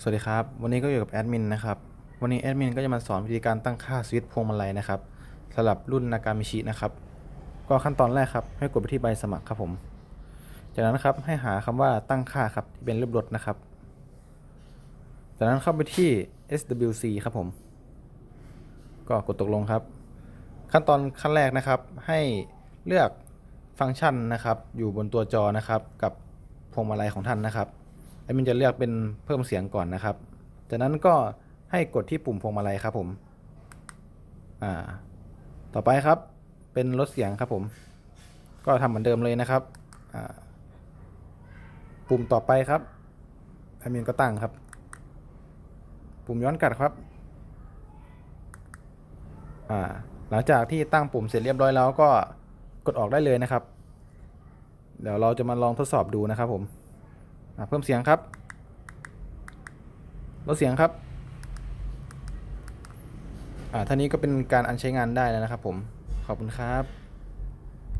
สวัสดีครับ วันนี้ก็อยู่กับแอดมินนะครับ วันนี้แอดมินก็จะมาสอนวิธีการตั้งค่าสวิตช์พวงมาลัยนะครับสำหรับรุ่นนากามิชินะครับ ก็ขั้นตอนแรกครับให้กดไปที่ใบสมัครครับผม จากนั้นครับให้หาคำว่าตั้งค่าครับที่เป็นรูปรถนะครับ จากนั้นเข้าไปที่ SWC ครับผม ก็กดตกลงครับ ขั้นตอนขั้นแรกนะครับ ให้เลือกฟังก์ชันนะครับ อยู่บนตัวจอนะครับ กับพวงมาลัยของท่านนะครับ แอดมินจะเลือกเป็นเพิ่มเสียงก่อนนะครับ จากนั้นก็ให้กดที่ปุ่มพวงมาลัยครับผมอ่าต่อไปครับเป็นลดเสียงครับผม ก็ทำเหมือนเดิมเลยนะครับอ่าปุ่มต่อไปครับแอดมินก็ตั้งครับ ปุ่มย้อนกลับครับอ่าหลังจากที่ตั้งปุ่มเสร็จเรียบร้อยแล้วก็กดออกได้เลยนะครับ เดี๋ยวเราจะมาลองทดสอบดูนะครับผม เพิ่มเสียงครับลดเสียงครับอ่าท่านี้ก็เป็นการอันใช้งานได้แล้วนะครับผม ขอบคุณครับ